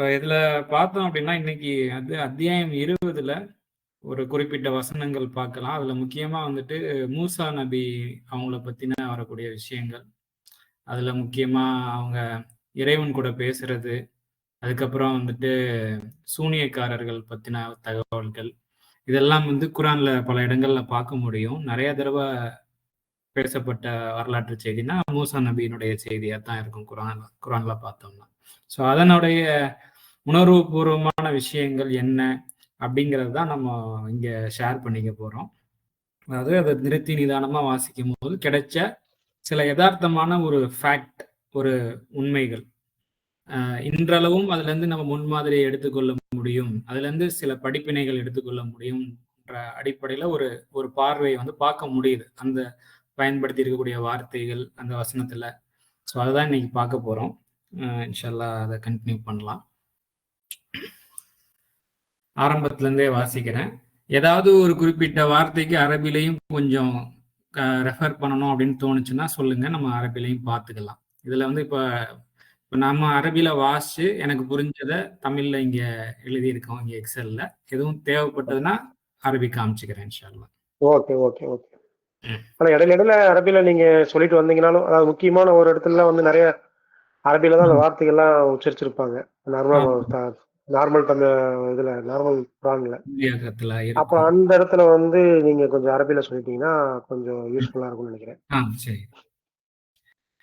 இப்போ இதுல பார்த்தோம் அப்படின்னா இன்னைக்கு அது அத்தியாயம் இருபதுல ஒரு குறிப்பிட்ட வசனங்கள் பார்க்கலாம். அதுல முக்கியமா வந்துட்டு மூசா நபி அவங்கள பத்தின வரக்கூடிய விஷயங்கள். அதுல முக்கியமா அவங்க இறைவன் கூட பேசுறது. அதுக்கப்புறம் வந்துட்டு சூனியக்காரர்கள் பத்தின தகவல்கள். இதெல்லாம் வந்து குரான்ல பல இடங்கள்ல பார்க்க முடியும். நிறைய தடவை பேசப்பட்ட வரலாற்று செய்தினா மூசா நபியினுடைய செய்தியா தான் இருக்கும் குரான்ல குரான்ல பார்த்தோம்னா. ஸோ அதனுடைய உணர்வுபூர்வமான விஷயங்கள் என்ன அப்படிங்கிறது தான் நம்ம இங்கே ஷேர் பண்ணிக்க போகிறோம் அதாவது அதை நிறுத்தி நிதானமாக வாசிக்கும் போது கிடைச்ச சில யதார்த்தமான ஒரு ஃபேக்ட் ஒரு உண்மைகள். இன்றளவும் அதுலேருந்து நம்ம முன்மாதிரியை எடுத்துக்கொள்ள முடியும். அதுலேருந்து சில படிப்பினைகள் எடுத்துக்கொள்ள முடியும் அடிப்படையில் ஒரு ஒரு பார்வையை வந்து பார்க்க முடியுது. அந்த பயன்படுத்தி இருக்கக்கூடிய வார்த்தைகள் அந்த வசனத்தில். ஸோ அதுதான் இன்னைக்கு பார்க்க போகிறோம் இன்ஷால்லா அதை கண்டினியூ பண்ணலாம். ஆரம்பத்துல இருந்தே வாசிக்கிறேன். ஏதாவது ஒரு குறிப்பிட்ட வார்த்தைக்கு அரபிலையும் கொஞ்சம் ரெஃபர் பண்ணணும் அப்படின்னு தோணுச்சுன்னா சொல்லுங்க. நம்ம அரபிலையும் பார்த்துக்கலாம். இதுல வந்து இப்போ இப்போ நம்ம அரபியில வாசிச்சு எனக்கு புரிஞ்சதை தமிழ்ல இங்க எழுதியிருக்கோம் இங்க எக்ஸல்ல எதுவும் தேவைப்பட்டதுன்னா அரபி காமிச்சுக்கிறேன் இன்ஷால்லா ஓகே ஓகே ஓகே. ஆனா இடையில இடையில அரபியில நீங்க சொல்லிட்டு வந்தீங்கனாலும் அதாவது முக்கியமான ஒரு இடத்துல வந்து நிறைய அரபியில தான் அந்த வார்த்தைகள்லாம் உச்சரிச்சிருப்பாங்க. நார்மல் நார்மல் தமிழ் இதுல நார்மல் குரான்ல அப்ப அந்த இடத்துல வந்து நீங்க கொஞ்சம் அரபியில சொல்லிட்டீங்கன்னா கொஞ்சம் யூஸ்ஃபுல்லா இருக்கும்னு நினைக்கிறேன். சரி.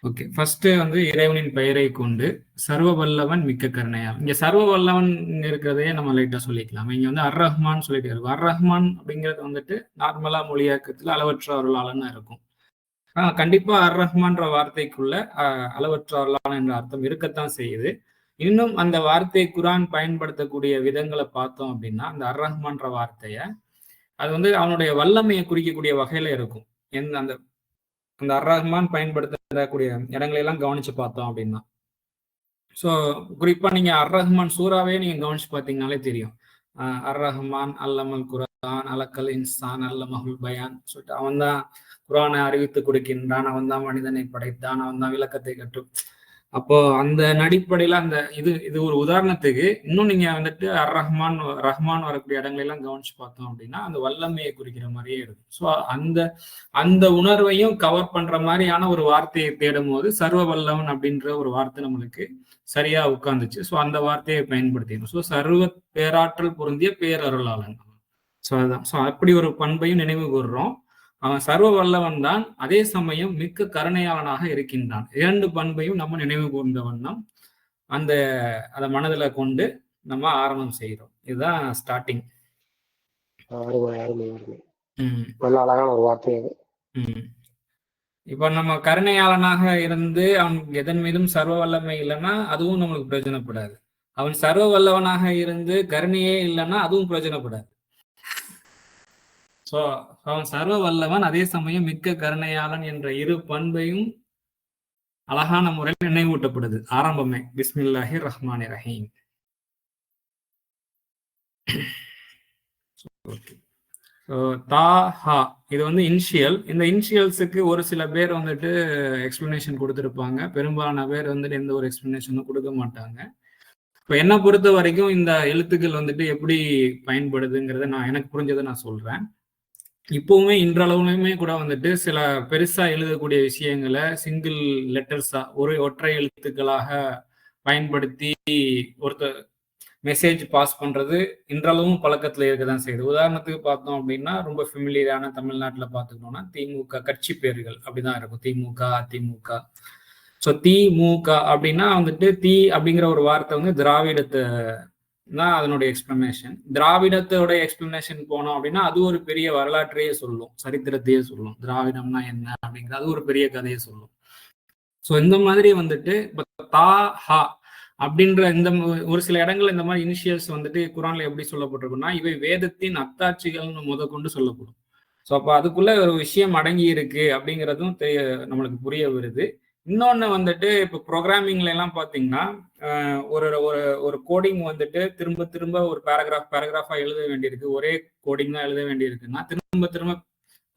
ஓகே. ஃபர்ஸ்ட் வந்து இறைவனின் பெயரை கொண்டு சர்வ வல்லவன் மிக்க கருணையால். இங்க சர்வ வல்லவன் இருக்கிறதையே நம்ம லைட்டா சொல்லிக்கலாம். இங்க வந்து அர் ரஹ்மான் சொல்லிட்டு அர் ரஹ்மான் அப்படிங்கிறது வந்துட்டு நார்மலா மொழியாக்கத்துல அளவற்ற அருளாளன்னு இருக்கும். ஆஹ் கண்டிப்பா அர் ரஹ்மான்ற வார்த்தைக்குள்ள அளவற்ற அருளாளன் என்ற அர்த்தம் இருக்கத்தான் செய்யுது. இன்னும் அந்த வார்த்தையை குரான் பயன்படுத்தக்கூடிய விதங்களை பார்த்தோம் அப்படின்னா அந்த அர் ரஹ்மான்ற வார்த்தைய அது வந்து அவனுடைய வல்லமையை குறிக்கக்கூடிய வகையில இருக்கும். எந்த அந்த அந்த அர் ரஹ்மான் பயன்படுத்தக்கூடிய இடங்களை எல்லாம் கவனிச்சு பார்த்தோம் அப்படின்னா. ஸோ குறிப்பா நீங்க அர் ரஹ்மான் சூறாவே நீங்க கவனிச்சு பார்த்தீங்கனாலே தெரியும். அர் ரஹ்மான் அல்லமல் குரான் அலக்கல் இன்சான் அல்லமஹுல் பயான் சொல்லிட்டு அவன் தான் குரானை அறிவித்து கொடுக்கின்றான் அவன் தான் மனிதனை படைத்தான் அவன் தான் விளக்கத்தை கற்று அப்போ அந்த அடிப்படையில அந்த இது இது ஒரு உதாரணத்துக்கு இன்னும் நீங்க வந்துட்டு அர் ரஹ்மான் ரஹ்மான் வரக்கூடிய இடங்களை எல்லாம் கவனிச்சு பார்த்தோம் அப்படின்னா அந்த வல்லமையை குறிக்கிற மாதிரியே இருக்கும். ஸோ அந்த அந்த உணர்வையும் கவர் பண்ற மாதிரியான ஒரு வார்த்தையை தேடும் போது சர்வ வல்லவன் அப்படின்ற ஒரு வார்த்தை நம்மளுக்கு சரியா உட்கார்ந்துச்சு. ஸோ அந்த வார்த்தையை பயன்படுத்திக்கணும். ஸோ சர்வ பேராற்றல் பொருந்திய பேரருளாளன். ஸோ அதுதான் ஸோ அப்படி ஒரு பண்பையும் நினைவு கூறுறோம் அவன் சர்வ வல்லவன் தான் அதே சமயம் மிக்க கருணையாளனாக இருக்கின்றான். இரண்டு பண்பையும் நம்ம நினைவு கூர்ந்த வண்ணம் அந்த அதை மனதில் கொண்டு நம்ம ஆரம்பம் செய்கிறோம். இதுதான் ஸ்டார்டிங் நல்ல அழகான ஒரு வார்த்தை அது. இப்ப நம்ம கருணையாளனாக இருந்து அவன் எதன் மீதும் சர்வ வல்லமை இல்லைன்னா அதுவும் நம்மளுக்கு பிரயோஜனப்படாது. அவன் சர்வ வல்லவனாக இருந்து கருணையே இல்லைன்னா அதுவும் பிரயோஜனப்படாது. சோ அவன் சர்வ வல்லவன் அதே சமயம் மிக்க கருணையாளன் என்ற இரு பண்பையும் அழகான முறையில் நினைவூட்டப்படுது. ஆரம்பமே பிஸ்மில்லாஹி ரஹ்மான் ரஹீம். தா ஹா இது வந்து இனிஷியல். இந்த இனிஷியல்ஸுக்கு ஒரு சில பேர் வந்துட்டு எக்ஸ்பிளனேஷன் கொடுத்துருப்பாங்க. பெரும்பாலான பேர் வந்துட்டு எந்த ஒரு எக்ஸ்பிளனேஷனும் கொடுக்க மாட்டாங்க. இப்போ என்ன பொறுத்த வரைக்கும் இந்த எழுத்துக்கள் வந்துட்டு எப்படி பயன்படுதுங்கிறத நான் எனக்கு புரிஞ்சதை நான் சொல்றேன். இப்பவுமே இன்றளவுலையுமே கூட வந்துட்டு சில பெருசா எழுதக்கூடிய விஷயங்களை சிங்கிள் லெட்டர்ஸா ஒரு ஒற்றை எழுத்துக்களாக பயன்படுத்தி ஒருத்தர் மெசேஜ் பாஸ் பண்றது இன்றளவும் பழக்கத்துல இருக்க தான் செய்யுது. உதாரணத்துக்கு பார்த்தோம் அப்படின்னா ரொம்ப ஃபெமிலியரான தமிழ்நாட்டில் பார்த்துக்கிட்டோம்னா திமுக கட்சி பேர்கள் அப்படிதான் இருக்கும். திமுக அதிமுக. ஸோ திமுக அப்படின்னா வந்துட்டு தி அப்படிங்கிற ஒரு வார்த்தை வந்து திராவிடத்தை தான் அதனுடைய எக்ஸ்பிளனேஷன் திராவிடத்தோட எக்ஸ்பிளனேஷன் போனோம் அப்படின்னா அது ஒரு பெரிய வரலாற்றையே சொல்லும். சரித்திரத்தையே சொல்லும். திராவிடம்னா என்ன அப்படிங்கிறது அது ஒரு பெரிய கதையை சொல்லும். ஸோ இந்த மாதிரி வந்துட்டு இப்போ தா ஹா அப்படின்ற இந்த ஒரு சில இடங்கள்ல இந்த மாதிரி இனிஷியல்ஸ் வந்துட்டு குரான்ல எப்படி சொல்லப்பட்டிருக்குன்னா இவை வேதத்தின் அத்தாட்சிகள்னு முத கொண்டு சொல்லப்படும். ஸோ அப்போ அதுக்குள்ள ஒரு விஷயம் அடங்கி இருக்கு அப்படிங்கிறதும் தெரிய நம்மளுக்கு புரிய வருது. இன்னொன்று வந்துட்டு இப்போ ப்ரோக்ராமிங்ல எல்லாம் பார்த்தீங்கன்னா ஒரு ஒரு ஒரு கோடிங் வந்துட்டு திரும்ப திரும்ப ஒரு பேராகிராஃப் பேராகிராஃபாக எழுத வேண்டியிருக்கு. ஒரே கோடிங் தான் எழுத வேண்டியிருக்குன்னா திரும்ப திரும்ப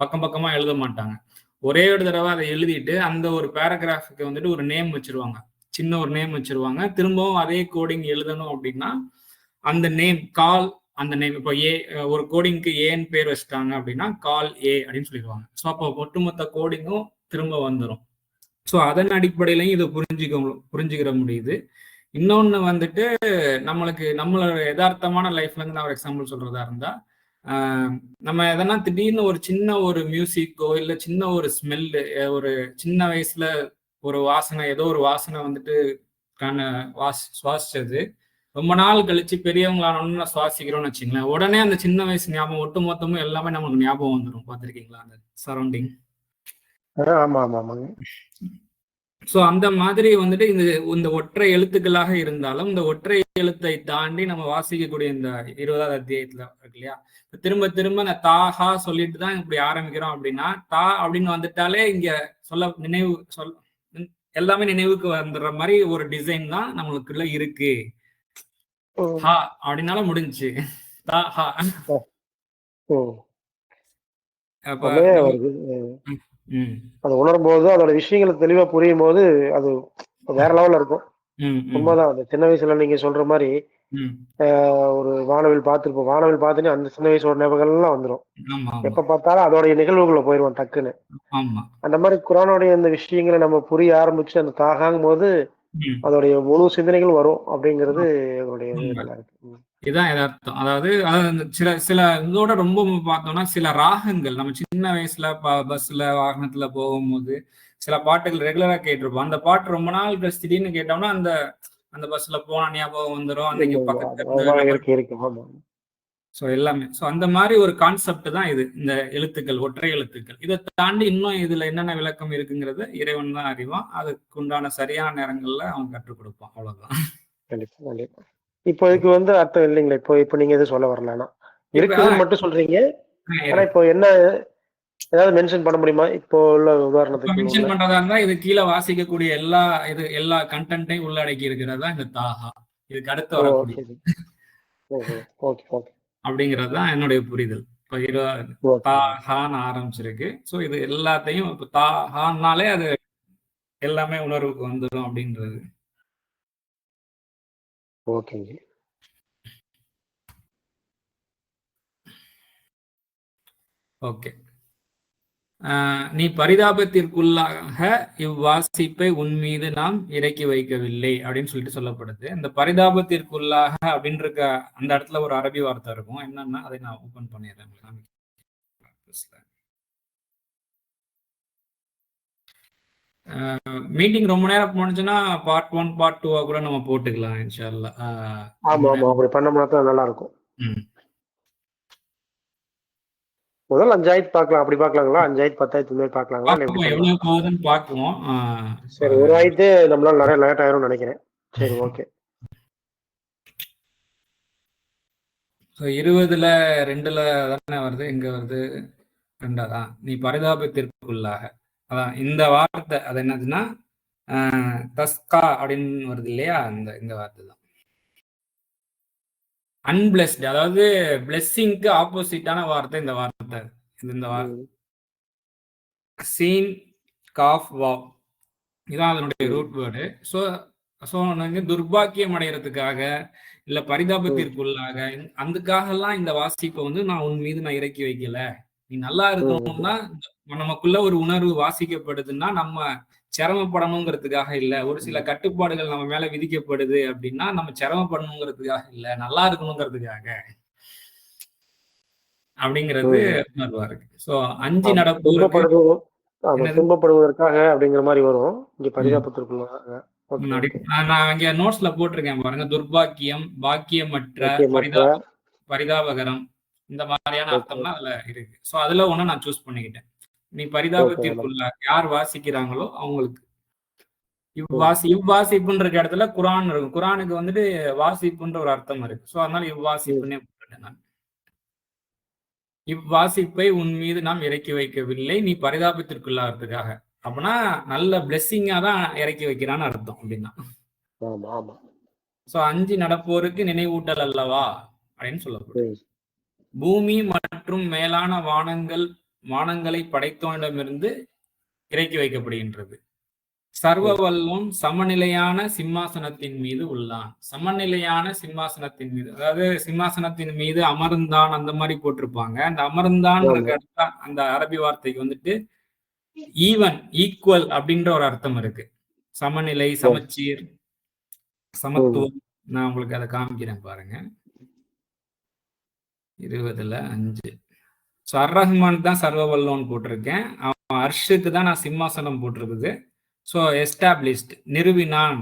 பக்கம் பக்கமாக எழுத மாட்டாங்க. ஒரே ஒரு தடவை அதை எழுதிட்டு அந்த ஒரு பேராகிராஃபுக்கு வந்துட்டு ஒரு நேம் வச்சிருவாங்க. சின்ன ஒரு நேம் வச்சிருவாங்க. திரும்பவும் அதே கோடிங் எழுதணும் அப்படின்னா அந்த நேம் கால் அந்த நேம் இப்போ ஏ ஒரு கோடிங்க்கு ஏன்னு பேர் வச்சுட்டாங்க அப்படின்னா கால் ஏ அப்படின்னு சொல்லிடுவாங்க. ஸோ அப்போ ஒட்டுமொத்த கோடிங்கும் திரும்ப வந்துடும் ஸோ அதன் அடிப்படையிலையும் இதை புரிஞ்சுக்க புரிஞ்சுக்கிற முடியுது. இன்னொன்று வந்துட்டு நம்மளுக்கு நம்மளோட யதார்த்தமான லைஃப்ல இருந்து நான் ஒரு எக்ஸாம்பிள் சொல்றதா இருந்தால் நம்ம எதனா திடீர்னு ஒரு சின்ன ஒரு மியூசிக்கோ இல்லை சின்ன ஒரு ஸ்மெல்லு ஒரு சின்ன வயசுல ஒரு வாசனை ஏதோ ஒரு வாசனை வந்துட்டு கண்ண வாஸ் சுவாசிச்சது. ரொம்ப நாள் கழிச்சு பெரியவங்களானோன்னு சுவாசிக்கிறோம்னு வச்சுங்களேன். உடனே அந்த சின்ன வயசு ஞாபகம் ஒட்டு மொத்தமும் எல்லாமே நமக்கு ஞாபகம் வந்துடும் பார்த்துருக்கீங்களா அந்த சரௌண்டிங் ஆமா ஆமா ஆமாங்க ஸோ அந்த மாதிரி வந்துட்டு இந்த இந்த ஒற்றை எழுத்துக்களாக இருந்தாலும் இந்த ஒற்றை எழுத்தை தாண்டி நம்ம வாசிக்கக்கூடிய இந்த இருபதாவது அத்தியாயத்துல இருக்கு இல்லையா? திரும்ப திரும்ப இந்த தாஹா சொல்லிட்டு தான் இப்படி ஆரம்பிக்கிறோம் அப்படின்னா தா அப்படின்னு வந்துட்டாலே இங்க சொல்ல நினைவு சொல் எல்லாமே நினைவுக்கு வந்துடுற மாதிரி ஒரு டிசைன் தான் நம்மளுக்குள்ள இருக்கு. ஹா அப்படின்னால முடிஞ்சுச்சு. தா ஹா. அப்ப அது உணரும் போது அதோட விஷயங்கள் தெளிவா புரியும் போது அது வேற லெவல்ல இருக்கும். உண்மைதான். அந்த சின்ன வயசுல நீங்க சொல்ற மாதிரி ஒரு வானவில் பார்த்துருப்போம். வானவில் பார்த்துட்டு அந்த சின்ன வயசோட ஞாபகங்கள் எல்லாம் வந்துடும் எப்ப பார்த்தாலும் அதோடைய நிகழ்வுகளை போயிடுவோம் டக்குன்னு. அந்த மாதிரி குரானுடைய அந்த விஷயங்களை நம்ம புரிய ஆரம்பிச்சு அந்த தாகாங்கும் போது. அதோடைய முழு சிந்தனைகள் வரும் அப்படிங்கிறது. நல்லா இருக்கு. ம். இதுதான் யதார்த்தம் அதாவது சில சில இதோட ரொம்ப பார்த்தோம்னா சில ராகங்கள் நம்ம சின்ன வயசுல பஸ்ல வாகனத்துல போகும்போது சில பாட்டுகள் ரெகுலரா கேட்டிருப்போம். அந்த பாட்டு ரொம்ப நாள் கழிச்சு திடீர்னு கேட்டோம்னா அந்த அந்த பஸ்ல போன ஞாபகம் வந்துடும் அந்த பக்கத்துல ஸோ எல்லாமே. ஸோ அந்த மாதிரி ஒரு கான்செப்ட் தான் இது. இந்த எழுத்துக்கள் ஒற்றை எழுத்துக்கள். இதை தாண்டி இன்னும் இதுல என்னென்ன விளக்கம் இருக்குங்கிறத இறைவன் தான் அறிவான். அதுக்கு உண்டான சரியான நேரங்கள்ல அவன் கற்றுக் கொடுப்பான். அவ்வளவுதான். கண்டிப்பா கண்டிப்பா. இப்போ இதுக்கு வந்து அர்த்தம் இல்லைங்களா இப்போ இப்போ நீங்க எதுவும் சொல்ல வரலன்னா. இருக்குதுன்னு மட்டும் சொல்றீங்க. ஆனா இப்போ என்ன ஏதாவது மென்ஷன் பண்ண முடியுமா? இப்போ உள்ள உதாரணத்துக்கு மென்ஷன் பண்றதா இருந்தா இது கீழே வாசிக்கக்கூடிய எல்லா இது எல்லா கண்டென்ட்டையும் உள்ளடக்கி இருக்கிறது தான் இந்த தாஹா இதுக்கு அடுத்து ஓ, வரக்கூடிய சரி. ஓஹோ, ஓகே ஓகே. அப்படிங்கிறது தான் என்னுடைய புரிதல். இப்போ ஓகே. தாஹான்னு ஆரம்பிச்சிருக்கு. ஸோ இது எல்லாத்தையும் இப்போ தாஹான்னாலே அது எல்லாமே உணர்வுக்கு வந்துடும் அப்படின்றது. ஓகேங்க. ஓகே. நீ பரிதாபத்திற்குள்ளாக இவ்வாசிப்பை உன் மீது நாம் இறக்கி வைக்கவில்லை அப்படின்னு சொல்லிட்டு சொல்லப்படுது. இந்த பரிதாபத்திற்குள்ளாக அப்படின்னு இருக்க அந்த இடத்துல ஒரு அரபி வார்த்தை இருக்கும். என்னன்னா அதை நான் ஓபன் பண்ணிடுறேன். மீட்டிங் ரொம்ப நேரம் போனுச்சுன்னா பார்ட் ஒன் பார்ட் டூவா கூட நம்ம போட்டுக்கலாம் இன்ஷால்லா ஆமா ஆமா. அப்படி பண்ணோம்னா தான் நல்லா இருக்கும். முதல்ல அஞ்சாயிரத்து பார்க்கலாம். அப்படி பார்க்கலாங்களா? அஞ்சாயிரத்து பத்தாயிரத்து மாதிரி பார்க்கலாங்களா? எவ்வளவு போகுதுன்னு பார்க்குவோம் சரி ஒரு ஆயிரத்து நம்மளால நிறைய லேட் ஆயிரும்னு நினைக்கிறேன். சரி ஓகே. ஸோ இருபதுல ரெண்டுல தானே வருது? எங்க வருது? ரெண்டாதான் நீ பரிதாபத்திற்குள்ளாக. அதான் இந்த வார்த்தை அது என்னதுன்னா தஸ்கா அப்படின்னு வருது இல்லையா? இந்த இந்த வார்த்தை தான். அன்பிளஸ்ட் அதாவது பிளெஸ்ஸிங்க்கு ஆப்போசிட்டான வார்த்தை இந்த வார்த்தை. இது இந்த வார்த்தை சீன் காஃப் வாவ் இதான் அதனுடைய ரூட் வேர்டு ஸோ ஸோ வந்து துர்பாக்கியம் அடைகிறதுக்காக இல்ல பரிதாபத்திற்குள்ளாக அதுக்காகலாம் இந்த வாசிப்பை வந்து நான் உன் மீது நான் இறக்கி வைக்கல. நீ நல்லா இருக்கணும்னா நமக்குள்ள ஒரு உணர்வு வாசிக்கப்படுதுன்னா நம்ம சிரமப்படணுங்கிறதுக்காக இல்ல. ஒரு சில கட்டுப்பாடுகள் நம்ம மேல விதிக்கப்படுது அப்படின்னா நம்ம சிரமப்படணுங்கிறதுக்காக இல்ல. நல்லா இருக்கணுங்கிறதுக்காக அப்படிங்கிறது உணர்வா இருக்கு. சோ அஞ்சு என்னது? துன்பப்படுவதற்காக அப்படிங்கிற மாதிரி வரும். இங்க பரிதாபத்திற்குள்ளாக முன்னாடி நான் இங்க நோட்ஸ்ல போட்டிருக்கேன் பாருங்க. துர்பாக்கியம் பாக்கியமற்ற பாக்கியமற்ற. பரிதா பரிதாபகரம். இந்த மாதிரியான. அர்த்தம்லாம் அதுல இருக்கு. சோ அதுல ஒண்ணு நான் சூஸ் பண்ணிக்கிட்டேன். நீ பரிதாபத்திற்குள்ள யார் வாசிக்கிறாங்களோ அவங்களுக்கு. இவ்வாசி இவ்வாசிப்புன்ற இடத்துல குரான் இருக்கும். குரானுக்கு வந்துட்டு வாசிப்புன்ற ஒரு அர்த்தம் இருக்கு. சோ அதனால இவ்வாசிப்புன்னே போட்டுட்டேன் நான். இவ்வாசிப்பை உன் மீது நாம் இறக்கி வைக்கவில்லை. நீ பரிதாபத்திற்குள்ளாகிறதுக்காக. அப்படின்னா நல்ல பிளெஸ்ஸிங்கா தான் இறக்கி வைக்கிறான்னு அர்த்தம் அப்படின்னா. சோ அஞ்சு நடப்போருக்கு நினைவூட்டல் அல்லவா? அப்படின்னு சொல்லப்படும். ம். பூமி மற்றும் மேலான வானங்கள் வானங்களை படைத்தவனிடமிருந்து இறக்கி வைக்கப்படுகின்றது. சர்வ வல்லும் சமநிலையான சிம்மாசனத்தின் மீது உள்ளான். சமநிலையான சிம்மாசனத்தின் மீது அதாவது சிம்மாசனத்தின் மீது அமர்ந்தான் அந்த மாதிரி போட்டிருப்பாங்க. அந்த அமர்ந்தான் அந்த அரபி வார்த்தைக்கு வந்துட்டு ஈவன் ஈக்குவல் அப்படின்ற ஒரு அர்த்தம் இருக்கு. சமநிலை சமச்சீர் சமத்துவம். நான் உங்களுக்கு அதை காமிக்கிறேன் பாருங்க. இருபதுல அஞ்சு. ஸோ அர் ரஹ்மான் தான் சர்வ வல்லோன்னு போட்டிருக்கேன். அவன் அர்ஷுக்கு தான் நான் சிம்மாசனம் போட்டிருக்குது. ஸோ எஸ்டாப்ளிஷ்ட் நிறுவினான்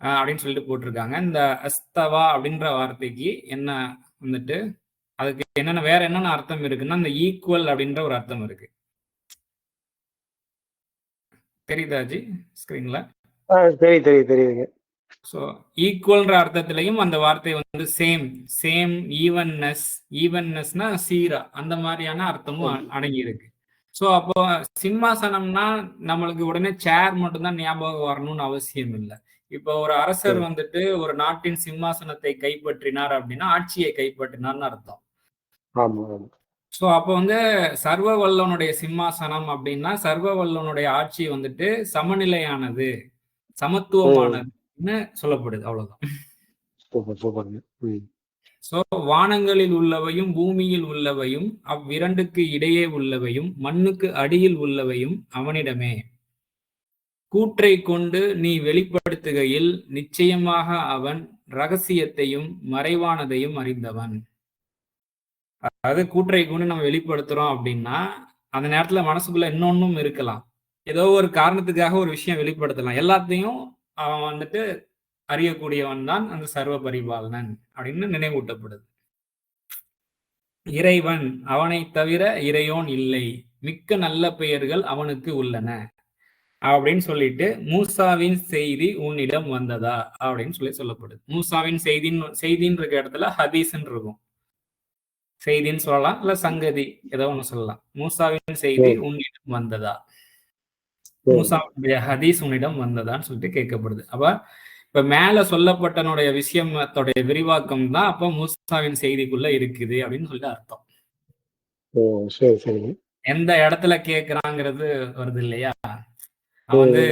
அப்படின்னு சொல்லிட்டு போட்டிருக்காங்க. இந்த அஸ்தவா அப்படின்ற வார்த்தைக்கு என்ன வந்துட்டு அதுக்கு என்னென்ன வேற என்னென்ன அர்த்தம் இருக்குன்னா இந்த ஈக்குவல் அப்படின்ற ஒரு அர்த்தம் இருக்கு. தெரியுதாஜி ஸ்கிரீன்ல தெரியும் தெரியும் தெரியுதுங்க. ஸோ ஈக்குவல்ன்ற அர்த்தத்திலையும் அந்த வார்த்தை வந்து சேம் சேம் ஈவன்னஸ் ஈவன்னஸ்னா சீரா அந்த மாதிரியான அர்த்தமும் அடங்கி இருக்கு ஸோ அப்போ சிம்மாசனம்னா நம்மளுக்கு உடனே சேர் மட்டும்தான் ஞாபகம் வரணும்னு அவசியம் இல்லை. இப்போ ஒரு அரசர் வந்துட்டு ஒரு நாட்டின் சிம்மாசனத்தை கைப்பற்றினார் அப்படின்னா ஆட்சியை கைப்பற்றினார்னு அர்த்தம். ஸோ அப்போ வந்து சர்வ வல்லவனுடைய சிம்மாசனம் அப்படின்னா சர்வ வல்லவனுடைய ஆட்சி வந்துட்டு சமநிலையானது சமத்துவமானதுன்னு சொல்லப்படுது? அவ்வளவுதான். சோ வானங்களில் உள்ளவையும் பூமியில் உள்ளவையும் அவ்விரண்டுக்கு இடையே உள்ளவையும் மண்ணுக்கு அடியில் உள்ளவையும் அவனிடமே. கூற்றை கொண்டு நீ வெளிப்படுத்துகையில் நிச்சயமாக அவன் ரகசியத்தையும் மறைவானதையும் அறிந்தவன். அதாவது கூற்றை கொண்டு நம்ம வெளிப்படுத்துறோம் அப்படின்னா அந்த நேரத்துல மனசுக்குள்ள இன்னொன்னும் இருக்கலாம். ஏதோ ஒரு காரணத்துக்காக ஒரு விஷயம் வெளிப்படுத்தலாம். எல்லாத்தையும் அவன் வந்துட்டு அறியக்கூடியவன் தான் அந்த சர்வ பரிபாலனன் அப்படின்னு நினைவூட்டப்படுது. இறைவன் அவனை தவிர இறையோன் இல்லை. மிக்க நல்ல பெயர்கள் அவனுக்கு உள்ளன. அப்படின்னு சொல்லிட்டு மூசாவின் செய்தி உன்னிடம் வந்ததா? அப்படின்னு சொல்லி சொல்லப்படுது. மூசாவின் செய்தின்னு செய்தின்னு இருக்க இடத்துல ஹதீஸ்ன்னு இருக்கும். செய்தின்னு சொல்லலாம் இல்ல சங்கதி ஏதோ ஒண்ணு சொல்லலாம். மூசாவின் செய்தி உன்னிடம் வந்ததா? மூசாவுடைய ஹதீஸ் உன்னிடம் வந்ததான்னு சொல்லிட்டு கேட்கப்படுது. அப்ப இப்ப மேல சொல்லப்பட்டனுடைய விஷயத்தோடைய விரிவாக்கம் தான் அப்ப மூசாவின் செய்திக்குள்ள இருக்குது அப்படின்னு சொல்லிட்டு அர்த்தம். எந்த இடத்துல கேக்குறாங்கிறது வருது இல்லையா? அவன் வந்து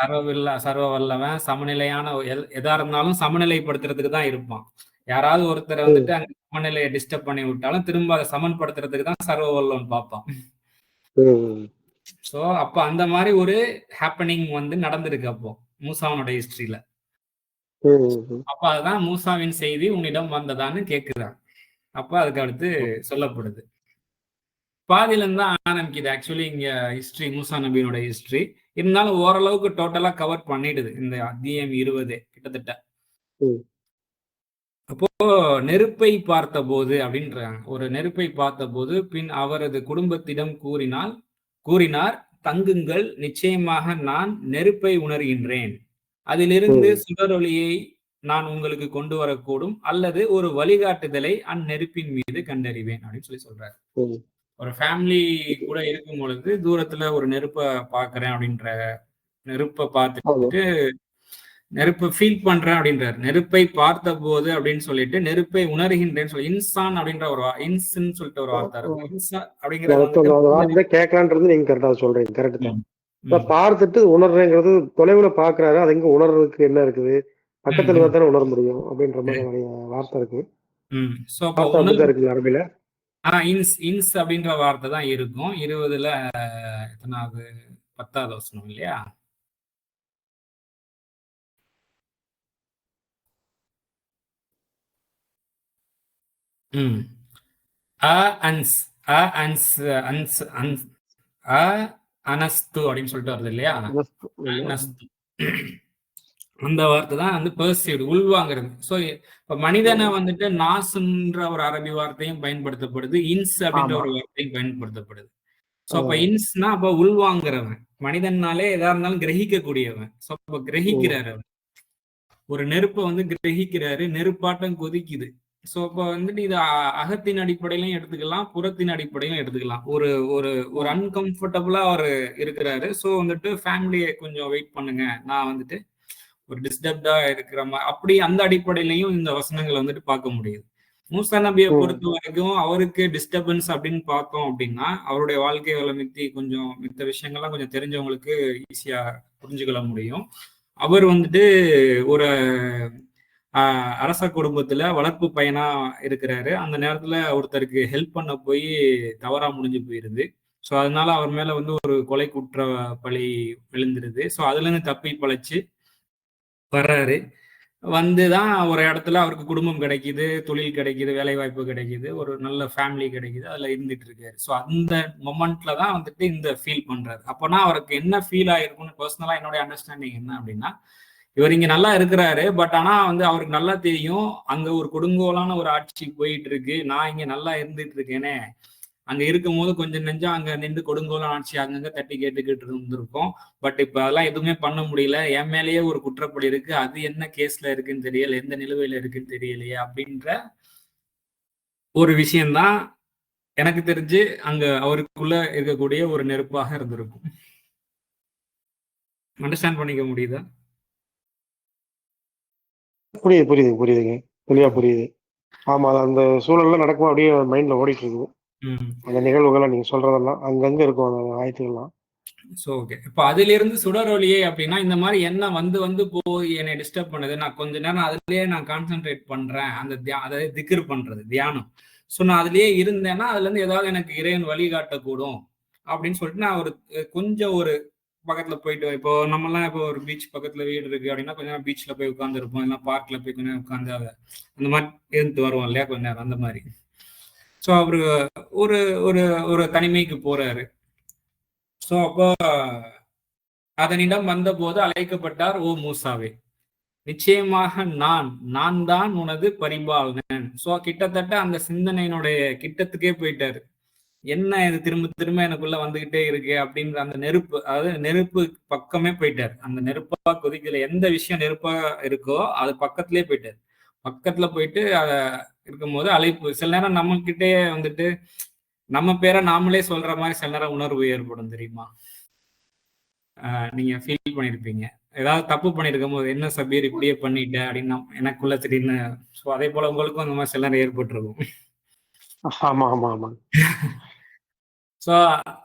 சர்வவில்ல சர்வ வல்லவன் சமநிலையான எதா இருந்தாலும் சமநிலைப்படுத்துறதுக்கு தான் இருப்பான். யாராவது ஒருத்தர் வந்துட்டு அங்க சமநிலையை டிஸ்டர்ப் பண்ணி விட்டாலும் திரும்ப அதை சமன்படுத்துறதுக்கு தான் சர்வ வல்லவன் பார்ப்பான் சோ அப்ப அந்த மாதிரி ஒரு ஹாப்பனிங் வந்து நடந்திருக்கு அப்போ மூசாவனுடைய ஹிஸ்டரியில அப்ப அதுதான் மூசாவின் செய்தி உன்னிடம் வந்ததான்னு கேக்குறான் அப்ப அதுக்கு அடுத்து சொல்லப்படுது. பாதியில இருந்து ஆரம்பிக்குது. ஆக்சுவலி இங்க ஹிஸ்டரி மூசா நபியினோட ஹிஸ்டரி இருந்தாலும் ஓரளவுக்கு டோட்டலா கவர் பண்ணிடுது. இந்த அத்தியம் இருபது கிட்டத்தட்ட. அப்போ நெருப்பை பார்த்த போது அப்படின்றாங்க. ஒரு நெருப்பை பார்த்த போது பின் அவரது குடும்பத்திடம் கூறினால் கூறினார் தங்குங்கள் நிச்சயமாக நான் நெருப்பை உணர்கின்றேன். அதிலிருந்து சுடரொளியை நான் உங்களுக்கு கொண்டு வரக்கூடும் அல்லது ஒரு வழிகாட்டுதலை அந்நெருப்பின் மீது கண்டறிவேன் அப்படின்னு சொல்லி சொல்றாரு. ஒரு ஃபேமிலி கூட இருக்கும் பொழுது தூரத்துல ஒரு நெருப்பை பாக்குறேன் அப்படின்ற நெருப்பை பார்த்துட்டு நெருப்பை ஃபீல் பண்றேன் அப்படின்றார். நெருப்பை பார்த்த போது அப்படின்னு சொல்லிட்டு நெருப்பை உணர்கின்றேன்னு சொல்லி இன்சான் அப்படின்ற ஒரு இன்ஸ்ன்னு சொல்லிட்டு ஒரு வார்த்தை இருக்கும். இன்சா அப்படிங்கிற கேட்கலான்றது நீங்க கரெக்டா சொல்றீங்க கரெக்ட் தான். இப்ப பார்த்துட்டு உணர்றேங்கிறது தொலைவுல பாக்குறாரு அது எங்க உணர்றதுக்கு என்ன இருக்குது? பக்கத்துல தானே உணர முடியும் அப்படின்ற மாதிரி வார்த்தை இருக்கு. இருக்கு அரபில ஆஹ் இன்ஸ் இன்ஸ் அப்படின்ற வார்த்தை தான் இருக்கும். இருபதுல எத்தனாவது? பத்தாவது வசனம் இல்லையா? ம். அ அன்ஸ் அ அன்ஸ் அன்ஸ் அன்ஸ் அ அனஸ்து அப்படின்னு சொல்லிட்டு வருது இல்லையா? அனஸ்து அந்த வார்த்தை தான் வந்து பெர்சீவ்டு உள்வாங்கிறது. ஸோ இப்போ மனிதனை வந்துட்டு நாசுன்ற ஒரு அரபி வார்த்தையும் பயன்படுத்தப்படுது. இன்ஸ் அப்படின்ற ஒரு வார்த்தையும் பயன்படுத்தப்படுது. ஸோ அப்போ இன்ஸ்னா அப்போ உள்வாங்குறவன். மனிதனாலே எதா இருந்தாலும் கிரகிக்கக்கூடியவன். ஸோ அப்போ கிரகிக்கிறாரு அவர். ஒரு நெருப்பை வந்து கிரகிக்கிறாரு. நெருப்பாட்டம் கொதிக்குது. ஸோ இப்போ வந்துட்டு இது அகத்தின் அடிப்படையிலும் எடுத்துக்கலாம் புறத்தின் அடிப்படையிலும் எடுத்துக்கலாம். ஒரு ஒரு ஒரு அன்கம்ஃபர்டபுளா அவர் இருக்கிறாரு. ஸோ வந்துட்டு ஃபேமிலியை கொஞ்சம் வெயிட் பண்ணுங்க. நான் வந்துட்டு ஒரு டிஸ்டர்ப்டா இருக்கிற மாதிரி அப்படி அந்த அடிப்படையிலையும் இந்த வசனங்களை வந்துட்டு பார்க்க முடியுது. மூசா நபியை. பொறுத்த வரைக்கும் அவருக்கு டிஸ்டர்பன்ஸ் அப்படின்னு பார்த்தோம் அப்படின்னா அவருடைய வாழ்க்கை வளமித்தி கொஞ்சம் மித்த விஷயங்கள்லாம் கொஞ்சம் தெரிஞ்சவங்களுக்கு ஈஸியா புரிஞ்சுக்கொள்ள முடியும். அவர் வந்துட்டு ஒரு அரச குடும்பத்துல வளர்ப்பு பையனா இருக்கிறாரு. அந்த நேரத்துல ஒருத்தருக்கு ஹெல்ப் பண்ண போய் தவறா முடிஞ்சு போயிருது. ஸோ அதனால அவர் மேல வந்து ஒரு கொலை குற்ற பழி விழுந்துருது. ஸோ அதுல இருந்து தப்பி பழைச்சு வர்றாரு. வந்து தான் ஒரு இடத்துல அவருக்கு குடும்பம் கிடைக்குது தொழில் கிடைக்குது வேலை வாய்ப்பு கிடைக்குது ஒரு நல்ல ஃபேமிலி கிடைக்குது அதுல இருந்துட்டு இருக்காரு ஸோ அந்த மொமெண்ட்ல தான் வந்துட்டு இந்த ஃபீல் பண்றாரு. அப்போனா அவருக்கு என்ன ஃபீல் ஆயிருக்கும்னு பர்சனலா என்னுடைய அண்டர்ஸ்டாண்டிங் என்ன அப்படின்னா இவர் இங்க நல்லா இருக்கிறாரு பட் ஆனா வந்து அவருக்கு நல்லா தெரியும். அங்க ஒரு கொடுங்கோலான ஒரு ஆட்சி போயிட்டு இருக்கு நான் இங்க நல்லா இருந்துட்டு இருக்கேனே அங்க இருக்கும் போது கொஞ்சம் நெஞ்சம் அங்க நின்று கொடுங்கோலான ஆட்சி அங்கங்க தட்டி கேட்டுக்கிட்டு இருந்திருக்கோம். பட் இப்ப அதெல்லாம் எதுவுமே பண்ண முடியல. என் மேலேயே ஒரு குற்றப்படி இருக்கு. அது என்ன கேஸ்ல இருக்குன்னு தெரியல. எந்த நிலுவையில இருக்குன்னு தெரியலையே அப்படின்ற ஒரு விஷயம்தான் எனக்கு தெரிஞ்சு அங்க அவருக்குள்ள இருக்கக்கூடிய ஒரு நெருப்பாக இருந்திருக்கும். அண்டர்ஸ்டாண்ட் பண்ணிக்க முடியுதா? புரியுது புரியுது புரியுதுங்க. தெளிவா புரியுது. ஆமா அது அந்த சூழல்ல நடக்கும் அப்படியே மைண்ட்ல ஓடிட்டு இருக்குது ம். அந்த நிகழ்வுகள்லாம் நீங்க சொல்றதெல்லாம் அங்கங்க இருக்கும் அந்த ஆயத்துகள்லாம். ஸோ ஓகே இப்போ அதிலிருந்து சுடரொலியே அப்படின்னா இந்த மாதிரி என்ன வந்து வந்து போய் என்னை டிஸ்டர்ப் பண்ணுது? நான் கொஞ்ச நேரம் அதுலயே நான் கான்சென்ட்ரேட் பண்றேன். அந்த தியா அதாவது திக்ர் பண்றது தியானம். ஸோ நான் அதுலயே இருந்தேன்னா அதுல இருந்து ஏதாவது எனக்கு இறைவன் வழிகாட்டக்கூடும் அப்படின்னு சொல்லிட்டு நான் ஒரு கொஞ்சம் ஒரு பக்கத்துல போயிட்டு இப்போ நம்ம எல்லாம் இப்போ ஒரு பீச் பக்கத்துல வீடு இருக்கு அப்படின்னா கொஞ்ச நேரம் பீச்ல போய் உட்காந்துருப்போம் இல்லை பார்க்ல போய் கொஞ்ச நேரம் அந்த மாதிரி இருந்து வருவோம் இல்லையா கொஞ்ச நேரம் அந்த மாதிரி. ஸோ அவரு ஒரு ஒரு ஒரு தனிமைக்கு போறாரு. ஸோ அப்போ அதனிடம் வந்தபோது அழைக்கப்பட்டார் ஓ மூசாவே நிச்சயமாக நான் நான் தான் உனது பரிபாலனன் ஸோ கிட்டத்தட்ட அந்த சிந்தனையினுடைய கிட்டத்துக்கே போயிட்டாரு. என்ன இது திரும்ப திரும்ப எனக்குள்ள வந்துகிட்டே இருக்கு அப்படின்ற அந்த நெருப்பு அதாவது நெருப்பு பக்கமே போயிட்டார். அந்த நெருப்பா கொதிக்கல. எந்த விஷயம் நெருப்பா இருக்கோ அது பக்கத்திலே போயிட்டார். பக்கத்துல போயிட்டு அத இருக்கும்போது அழைப்பு சில நேரம் நம்ம கிட்டே வந்துட்டு நம்ம பேரை நாமளே சொல்ற மாதிரி சில நேரம் உணர்வு ஏற்படும் தெரியுமா? ஆஹ் நீங்க ஃபீல் பண்ணிருப்பீங்க. ஏதாவது தப்பு பண்ணிருக்கும் போது என்ன சபீர் இப்படியே பண்ணிட்ட? அப்படின்னு எனக்குள்ள திடீர்னு ஸோ அதே போல உங்களுக்கும் அந்த மாதிரி சில நேரம் ஏற்பட்டிருக்கும். ஆமா ஆமா ஆமா. ஸோ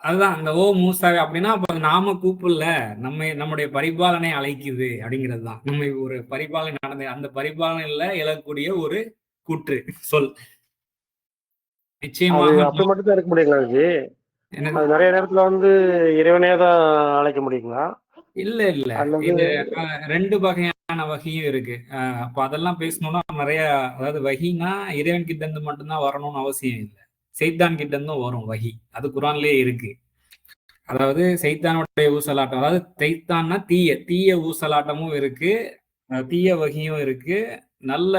அதுதான் அந்த ஓ மூசாவே அப்படின்னா அப்ப நாம கூப்பிடல நம்ம நம்முடைய பரிபாலனை அழைக்குது அப்படிங்கிறது தான் நம்ம ஒரு பரிபாலனை நடந்த அந்த பரிபாலனையில எழக்கூடிய ஒரு கூற்று சொல். நிச்சயமாக. அப்படி மட்டும் தான் இருக்க முடியுங்களா இது நிறைய நேரத்துல வந்து இறைவனே தான் அழைக்க முடியுங்களா? இல்ல இல்ல. இது ரெண்டு வகையான வகையும் இருக்கு. அப்ப அதெல்லாம் பேசணும்னா நிறைய அதாவது வகினா இறைவன் கிட்ட இருந்து மட்டும்தான் வரணும்னு அவசியம் இல்லை. சைத்தான் கிட்ட இருந்தும் வரும் வகி. அது குரான்லயே இருக்கு. அதாவது சைத்தானுடைய ஊசலாட்டம் அதாவது சைத்தான்னா தீய தீய ஊசலாட்டமும் இருக்கு தீய வகியும் இருக்கு நல்ல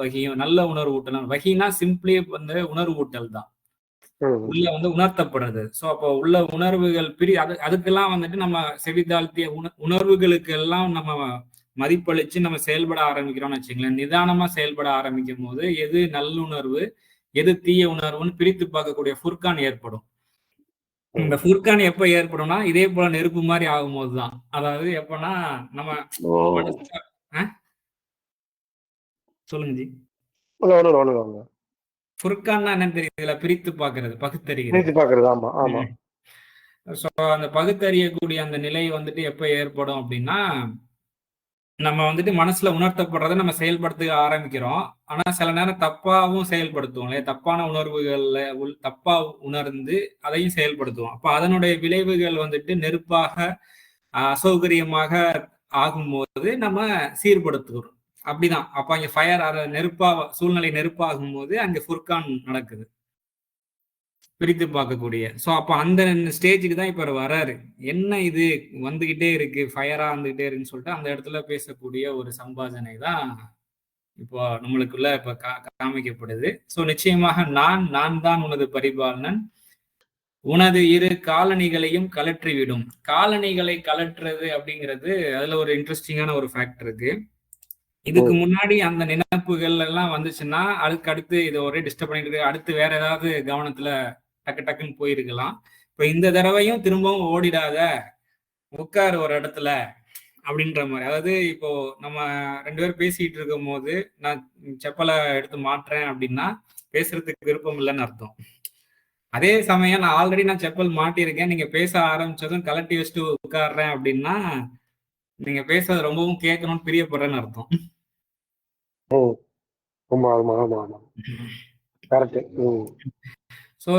வகியும் நல்ல உணர்வூட்டல் வகினா சிம்பிளி வந்து உணர்வூட்டல் தான். உள்ள வந்து உணர்த்தப்படுறது. சோ அப்போ உள்ள உணர்வுகள் பிரி அது அதுக்கெல்லாம் வந்துட்டு நம்ம செவிதாழ்த்திய உண உணர்வுகளுக்கு எல்லாம் நம்ம மதிப்பளிச்சு நம்ம செயல்பட ஆரம்பிக்கிறோம்னு வச்சுங்களேன் நிதானமா செயல்பட ஆரம்பிக்கும் போது எது நல்லுணர்வு எது தீய உணர்வுன்னு பிரித்து பார்க்கக்கூடிய ஃபுர்கான் ஏற்படும். இந்த ஃபுர்கான் எப்ப ஏற்படும்னா இதே போல நெருப்பு மாதிரி ஆகும்போது தான் அதாவது எப்பன்னா நம்ம? சொல்லுங்க ஜி. ஃபுர்கான்னா என்னன்னு தெரியுதுல பிரித்து பகுத்தறிகிறது. பாக்குறது ஆமா ஆமா. ஸோ அந்த பகுத்தறியக்கூடிய அந்த நிலை வந்துட்டு எப்ப ஏற்படும் அப்படின்னா நம்ம வந்துட்டு மனசுல உணர்த்தப்படுறதை நம்ம செயல்படுத்த ஆரம்பிக்கிறோம். ஆனா சில நேரம் தப்பாவும் செயல்படுத்துவோம் இல்லையா? தப்பான உணர்வுகள்ல உள் தப்பா உணர்ந்து அதையும் செயல்படுத்துவோம். அப்ப அதனுடைய விளைவுகள் வந்துட்டு நெருப்பாக அசௌகரியமாக ஆகும்போது நம்ம சீர்படுத்துகிறோம். அப்படிதான். அப்ப அங்க ஃபயர் நெருப்பா சூழ்நிலை நெருப்பாகும் போது அங்க ஃபுர்கான் நடக்குது. பிரித்து பார்க்கக்கூடிய. ஸோ அப்போ அந்த ஸ்டேஜுக்கு தான் இப்போ வராரு. என்ன இது? வந்துகிட்டே இருக்கு. ஃபயரா வந்துகிட்டே இருக்குன்னு சொல்லிட்டு அந்த இடத்துல பேசக்கூடிய ஒரு சம்பாஷணை தான் இப்போ நம்மளுக்குள்ள இப்போ கா காமிக்கப்படுது. ஸோ நிச்சயமாக நான் நான் தான் உனது பரிபாலனன். உனது இரு காலணிகளையும் கலற்றிவிடும். காலணிகளை கலற்றுறது அப்படிங்கிறது அதுல ஒரு இன்ட்ரெஸ்டிங்கான ஒரு ஃபேக்ட் இருக்கு. இதுக்கு முன்னாடி அந்த நினைப்புகள் எல்லாம் வந்துச்சுன்னா அதுக்கு அடுத்து இதை ஒரே டிஸ்டர்ப் பண்ணிட்டு அடுத்து வேற ஏதாவது கவனத்துல டக்கு டக்குன்னு போயிருக்கலாம். இப்ப இந்த தடவையும் திரும்பவும் ஓடிடாத உட்காரு ஒரு இடத்துல அப்படின்ற மாதிரி. அதாவது இப்போ நம்ம ரெண்டு பேரும் பேசிட்டு இருக்கும் போது நான் செப்பலை எடுத்து மாட்டுறேன் அப்படின்னா பேசுறதுக்கு விருப்பம் இல்லைன்னு அர்த்தம். அதே சமயம் நான் ஆல்ரெடி நான் செப்பல் மாட்டியிருக்கேன். நீங்க பேச ஆரம்பிச்சதும் கலட்டி வச்சுட்டு உட்காடுறேன் அப்படின்னா நீங்க பேசுறது ரொம்பவும் கேட்கணும்னு பிரியப்படுறேன்னு அர்த்தம். ஓ ஆமா ஆமா ஆமா ஆமா கரெக்ட் ஸோ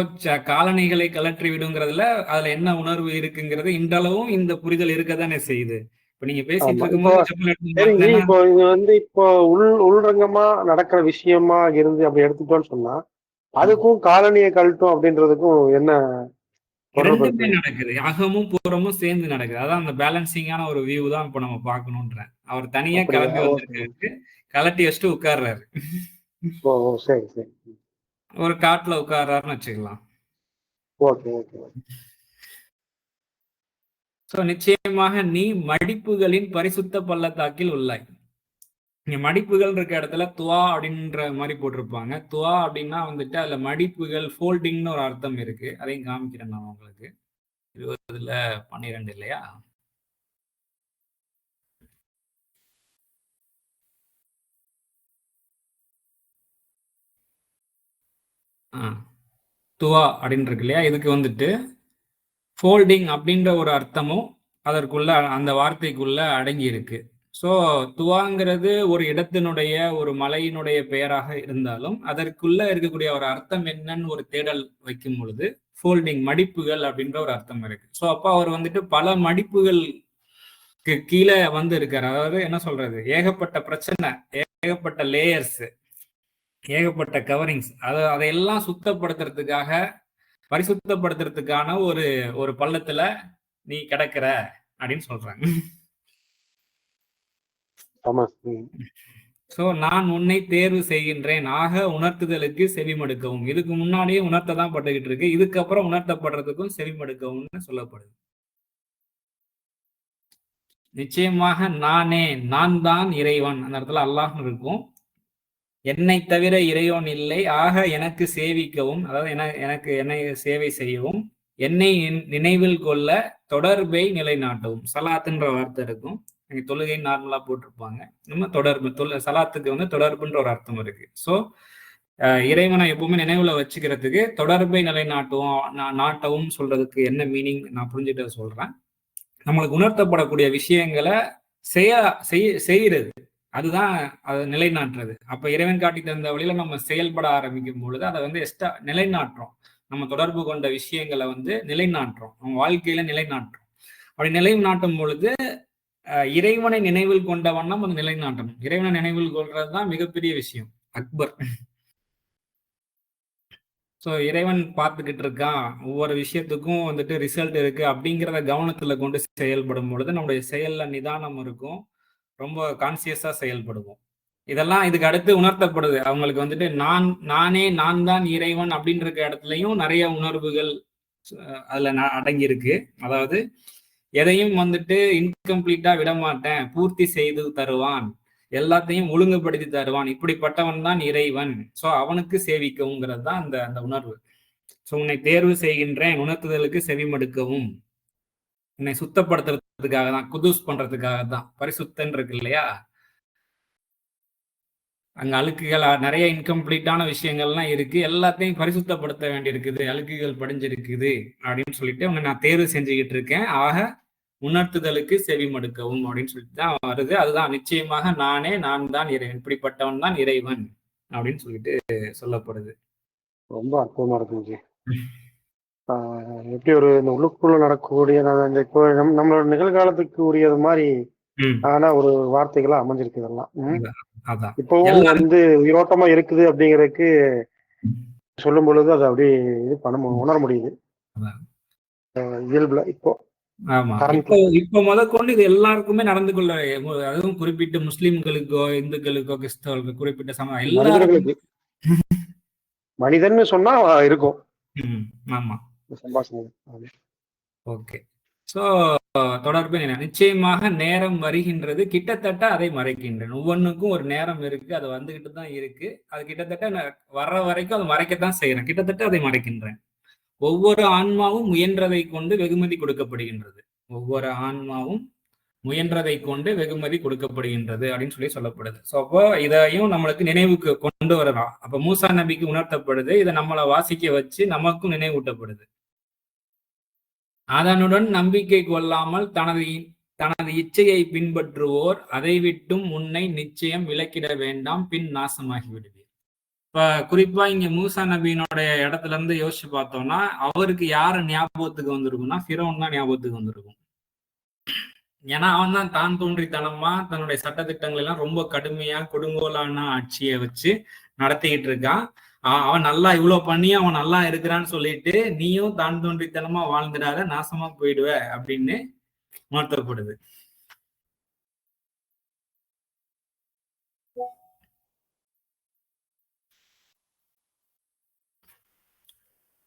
காலணிகளை கலற்றி விடுங்கிறதுல அதுல என்ன உணர்வு இருக்குங்கிறது இன்றளவும் இந்த புரிதல் இருக்க தானே செய்யுது. இப்ப நீங்க பேசிட்டு. இருக்கும்போது இப்போ இது வந்து இப்போ உள் உள்ரங்கமா நடக்கிற விஷயமா இருந்து அப்படி எடுத்துட்டோம்னு சொன்னா அதுக்கும் காலனியை கழட்டும் அப்படின்றதுக்கும் என்ன ரெண்டுமே நடக்குது. அகமும் புறமும் சேர்ந்து நடக்குது. அதான் அந்த பேலன்சிங்கான ஒரு வியூ தான் இப்ப நம்ம பார்க்கணுன்றேன். அவர் தனியா? கிளம்பி. வந்திருக்காரு கலட்டி வச்சுட்டு உட்கார்றாரு. ஓ, சரி சரி. ஒரு காட்டுல உட்கார்றாருன்னு வச்சுக்கலாம். சோ நிச்சயமாக நீ மடிப்புகளின் பரிசுத்த பள்ளத்தாக்கில் உள்ளாய். இங்க மடிப்புகள் இருக்க இடத்துல துவா அப்படின்ற மாதிரி போட்டிருப்பாங்க. துவா அப்படின்னா வந்துட்டு அதுல மடிப்புகள் ஃபோல்டிங்னு ஒரு அர்த்தம் இருக்கு. அதையும் காமிக்கிறேன் நான் உங்களுக்கு. இருபதுல பன்னிரெண்டு இல்லையா? ஆ. துவா அப்படின்னு இருக்கு இல்லையா? இதுக்கு வந்துட்டு ஃபோல்டிங் அப்படின்ற ஒரு அர்த்தமும் அதற்குள்ள அந்த வார்த்தைக்குள்ள அடங்கி இருக்கு. ஸோ துவாங்கிறது ஒரு இடத்தினுடைய ஒரு மலையினுடைய பெயராக இருந்தாலும் அதற்குள்ள இருக்கக்கூடிய ஒரு அர்த்தம் என்னன்னு ஒரு தேடல் வைக்கும் பொழுது ஃபோல்டிங் மடிப்புகள் அப்படின்ற ஒரு அர்த்தம் இருக்கு. ஸோ அப்போ அவர் வந்துட்டு பல மடிப்புகளுக்கு கீழே வந்து இருக்கார். அதாவது என்ன சொல்றது? ஏகப்பட்ட பிரச்சனை ஏகப்பட்ட லேயர்ஸ் ஏகப்பட்ட கவரிங்ஸ் அதை அதையெல்லாம் சுத்தப்படுத்துறதுக்காக பரிசுத்தப்படுத்துறதுக்கான ஒரு ஒரு பள்ளத்துல நீ கிடக்குற அப்படின்னு சொல்றாங்க. சோ நான் உன்னை தேர்வு செய்கின்றேன். ஆக உணர்த்துதலுக்கு செவிமடுக்கவும். இதுக்கு முன்னாடியே உணர்த்ததான் பட்டுக்கிட்டு இருக்கு. இதுக்கப்புறம் உணர்த்தப்படுறதுக்கும் செவிமடுக்கவும்னு சொல்லப்படுது. நிச்சயமாக நானே நான் தான் இறைவன். அந்த இடத்துல அல்லாஹ்னு இருக்கும். என்னை தவிர இறைவன் இல்லை. ஆக எனக்கு சேவிக்கவும் அதாவது என எனக்கு என்னை சேவை செய்யவும் என்னை நின்- நினைவில் கொள்ள தொடர்பை நிலைநாட்டவும். சலாத்துன்ற வார்த்தை இருக்கும். அங்கே தொழுகை நார்மலா போட்டிருப்பாங்க. நம்ம தொடர்பு தொல் சலாத்துக்கு வந்து தொடர்புன்ற ஒரு அர்த்தம் இருக்கு. ஸோ இறைவனை எப்பவுமே நினைவுல வச்சுக்கிறதுக்கு தொடர்பை நிலைநாட்டுவோம் நாட்டவும் சொல்றதுக்கு என்ன மீனிங் நான் புரிஞ்சுட்டு சொல்றேன். நம்மளுக்கு உணர்த்தப்படக்கூடிய விஷயங்களை செய்ய செய்- செய்யறது. அதுதான் அதை நிலைநாட்டுறது. அப்ப இறைவன் காட்டி தந்த வழியில நம்ம செயல்பட ஆரம்பிக்கும் பொழுது அதை வந்து எஸ்டா நிலைநாட்டுறோம். நம்ம தொடர்பு கொண்ட விஷயங்களை வந்து நிலைநாட்டுறோம். நம்ம வாழ்க்கையில நிலைநாட்டுறோம். அப்படி நிலைநாட்டும் பொழுது இறைவனை நினைவில் கொண்ட வண்ணம் அது நிலைநாட்டணும். இறைவனை நினைவில் கொள்றது தான் மிகப்பெரிய விஷயம். அக்பர். ஸோ இறைவன் பார்த்துக்கிட்டு இருக்கான். ஒவ்வொரு விஷயத்துக்கும் வந்துட்டு ரிசல்ட் இருக்கு அப்படிங்கிறத கவனத்துல கொண்டு செயல்படும் பொழுது நம்முடைய செயல்ல நிதானம் இருக்கும். ரொம்ப கான்சியஸா செயல்படுவோம். இதெல்லாம் இதுக்கு அடுத்து உணர்த்தப்படுது. அவங்களுக்கு வந்துட்டு நான் நானே நான் தான் இறைவன் அப்படின்ற இடத்துலையும் நிறைய உணர்வுகள் அதுல ந- அடங்கி இருக்கு அதாவது எதையும் வந்துட்டு இன்கம்ப்ளீட்டா விட மாட்டேன் பூர்த்தி செய்து தருவான். எல்லாத்தையும் ஒழுங்குபடுத்தி தருவான். இப்படிப்பட்டவன் தான் இறைவன். சோ அவனுக்கு சேவிக்கவுங்கிறது தான் அந்த அந்த உணர்வு. சோ உன்னை தேர்வு செய்கின்றேன். உணர்த்துதலுக்கு செவிமடுக்கவும். என்னை சுத்தப்படுத்துறதுக்காக தான் குதூஸ் பண்றதுக்காக தான். பரிசுத்தன் இருக்கு இல்லையா அங்க அழுக்குகள் நிறைய இன்கம்ப்ளீட்டான விஷயங்கள்லாம் இருக்கு. எல்லாத்தையும் பரிசுத்தப்படுத்த வேண்டியிருக்குது. அழுக்குகள் படிஞ்சிருக்குது அப்படின்னு சொல்லிட்டு உன்னை நான் தேர்வு செஞ்சுக்கிட்டு இருக்கேன். ஆக உணர்த்துதலுக்கு செவிமடுக்கவும் அப்படின்னு சொல்லிட்டு தான் வருது. அதுதான் நிச்சயமாக நானே நான் தான் இறைவன் இப்படிப்பட்டவன் தான் இறைவன் அப்படின்னு சொல்லிட்டு சொல்லப்படுது. ரொம்ப அற்புதமா இருக்குங்க எப்படி ஒரு இந்த உள்ளுக்குள்ள நடக்கக்கூடிய நம் நம்மளோட நிகழ்காலத்துக்கு உரியது மாதிரி ஆனா ஒரு வார்த்தைகளா அமைஞ்சிருக்கு இதெல்லாம். இப்பவும் வந்து உயிரோட்டமா இருக்குது அப்படிங்கறதுக்கு சொல்லும் பொழுது அதை அப்படியே இது பண்ண உணர முடியுது. இயல்புல இப்போ. ஆமா. இப்போ இப்போ இது எல்லாருக்குமே நடந்து கொள்ள அதுவும் குறிப்பிட்ட முஸ்லிம்களுக்கோ இந்துக்களுக்கோ கிறிஸ்தவர்களுக்கோ குறிப்பிட்ட சம எல்லாருக்கும் மனிதன்னு சொன்னா இருக்கும். ஆமா. ஓகே. சோ தொடர்பு என்ன? நிச்சயமாக நேரம் வருகின்றது. கிட்டத்தட்ட அதை மறைக்கின்றேன். ஒவ்வொன்றுக்கும் ஒரு நேரம் இருக்கு. அது வந்துகிட்டு தான் இருக்கு. அது கிட்டத்தட்ட வர்ற வரைக்கும் அதை மறைக்கத்தான் செய்யறேன் கிட்டத்தட்ட அதை மறைக்கின்றேன். ஒவ்வொரு ஆன்மாவும் முயன்றதை கொண்டு வெகுமதி கொடுக்கப்படுகின்றது. ஒவ்வொரு ஆன்மாவும் முயன்றதை கொண்டு வெகுமதி கொடுக்கப்படுகின்றது அப்படின்னு சொல்லி சொல்லப்படுது. ஸோ அப்போ இதையும் நம்மளுக்கு நினைவுக்கு கொண்டு வரலாம். அப்போ மூசா நபிக்கு உணர்த்தப்படுது. இதை நம்மளை வாசிக்க வச்சு நமக்கும் நினைவூட்டப்படுது. அதனுடன் நம்பிக்கை கொள்ளாமல் தனது தனது இச்சையை பின்பற்றுவோர் அதை விட்டும் உன்னை நிச்சயம் விலக்கிட வேண்டாம் பின் நாசமாகி விடுவீர் இப்ப குறிப்பா இங்க மூசா நபியினுடைய இடத்துல இருந்து யோசிச்சு பார்த்தோம்னா அவருக்கு யாரு ஞாபகத்துக்கு வந்திருக்கும்னா ஃபிரோன் தான் ஞாபகத்துக்கு வந்திருக்கும். ஏன்னா அவன் தான் தான் தோன்றித்தனமா தன்னுடைய சட்டத்திட்டங்கள் எல்லாம் ரொம்ப கடுமையா கொடுங்கோலான ஆட்சியை வச்சு நடத்திக்கிட்டு இருக்கான். அவன் நல்லா இவ்வளவு பண்ணி அவன் நல்லா இருக்கிறான்னு சொல்லிட்டு நீயும் தான் தோன்றித்தனமா வாழ்ந்துடாத நாசமா போயிடுவ அப்படின்னு உணர்த்தப்படுது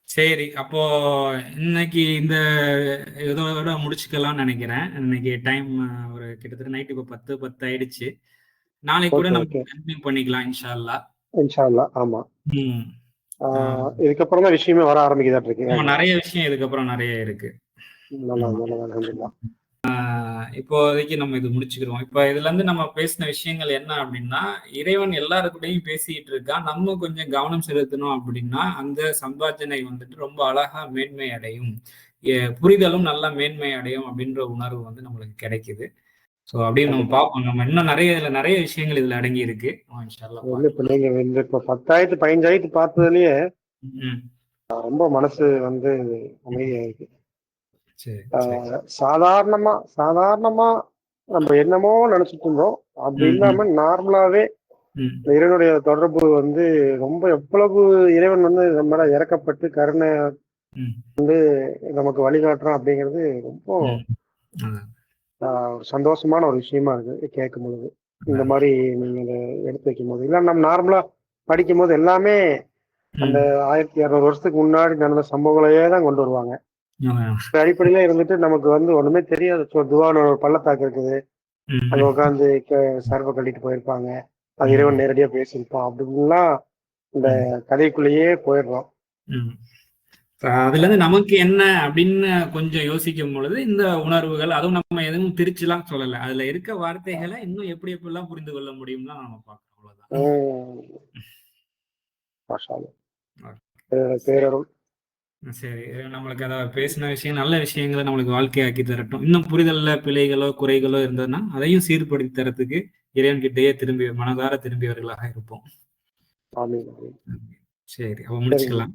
சரி அப்போ இன்னைக்கு இந்த இதோட முடிச்சுக்கலாம்னு நினைக்கிறேன். இன்னைக்கு டைம் ஒரு கிட்டத்தட்ட நைட் இப்போ பத்து பத்து ஆயிடுச்சு. நாளைக்கு கூட நம்ம கண்டினியூ பண்ணிக்கலாம் இன்ஷா அல்லா இன்ஷா அல்லா ஆமா இதுக்கப்புறம் தான் விஷயமே வர ஆரம்பிக்குதா இருக்கு. நிறைய விஷயம் இதுக்கப்புறம் நிறைய இருக்கு. இப்போதைக்கு நம்ம இது முடிச்சுக்கிறோம் இப்போ இதுல இருந்து நம்ம பேசின விஷயங்கள் என்ன அப்படின்னா இறைவன் எல்லாருக்கூடையும் பேசிட்டு இருக்கான் நம்ம கொஞ்சம் கவனம் செலுத்தணும் அப்படின்னா அந்த சம்பாஜனை வந்துட்டு ரொம்ப அழகா மேன்மை அடையும் புரிதலும் நல்லா மேன்மை அடையும் அப்படின்ற உணர்வு வந்து நம்மளுக்கு கிடைக்குது. ஸோ அப்படியே நம்ம பார்ப்போம் நம்ம இன்னும் நிறைய இதுல நிறைய விஷயங்கள் இதுல அடங்கி இருக்கு இப்ப நீங்க இந்த இப்ப பத்தாயிரத்து பதினஞ்சாயிரத்து பார்த்ததுலயே ரொம்ப மனசு வந்து அமைதியா இருக்கு சாதாரணமா சாதாரணமா நம்ம என்னமோ நினைச்சிட்டு இருந்தோம். அப்படி இல்லாம நார்மலாவே இறைவனுடைய தொடர்பு வந்து ரொம்ப எவ்வளவு இறைவன் வந்து நம்ம இறக்கப்பட்டு கருணை வந்து நமக்கு வழிகாட்டுறோம் அப்படிங்கிறது ரொம்ப சந்தோஷமான ஒரு விஷயமா இருக்கு கேட்கும் பொழுது இந்த மாதிரி நீங்க எடுத்து வைக்கும் போது இல்ல நம்ம நார்மலா படிக்கும் போது எல்லாமே அந்த ஆயிரத்தி இரநூறு வருஷத்துக்கு முன்னாடி நடந்த சம்பவங்களையே தான் கொண்டு வருவாங்க. அடிப்படையில இருந்துட்டு நமக்கு வந்து ஒண்ணுமே தெரியாது. துவான ஒரு பள்ளத்தாக்கு இருக்குது. அங்க உட்காந்து சர்வ கட்டிட்டு போயிருப்பாங்க. அது இறைவன் நேரடியா பேசியிருப்பான். அப்படின்லாம் இந்த கதைக்குள்ளேயே போயிடுறோம். அதுல இருந்து நமக்கு என்ன அப்படின்னு கொஞ்சம் யோசிக்கும் பொழுது இந்த உணர்வுகள் அதுவும் நம்ம எதுவும் பிரிச்சுலாம் சொல்லல. அதுல இருக்க வார்த்தைகளை இன்னும் எப்படி எப்படிலாம் புரிந்து கொள்ள முடியும்னா நம்ம பார்க்கணும் அவ்வளவுதான். சரி. நம்மளுக்கு அதை பேசின விஷயம் நல்ல விஷயங்களை நம்மளுக்கு வாழ்க்கையாக்கி தரட்டும். இன்னும் புரிதல்ல பிழைகளோ குறைகளோ இருந்ததுன்னா அதையும் சீர்படுத்தி தரத்துக்கு இறைவன் கிட்டேயே திரும்பி மனதார திரும்பியவர்களாக இருப்போம். சரி அப்ப முடிச்சுக்கலாம்.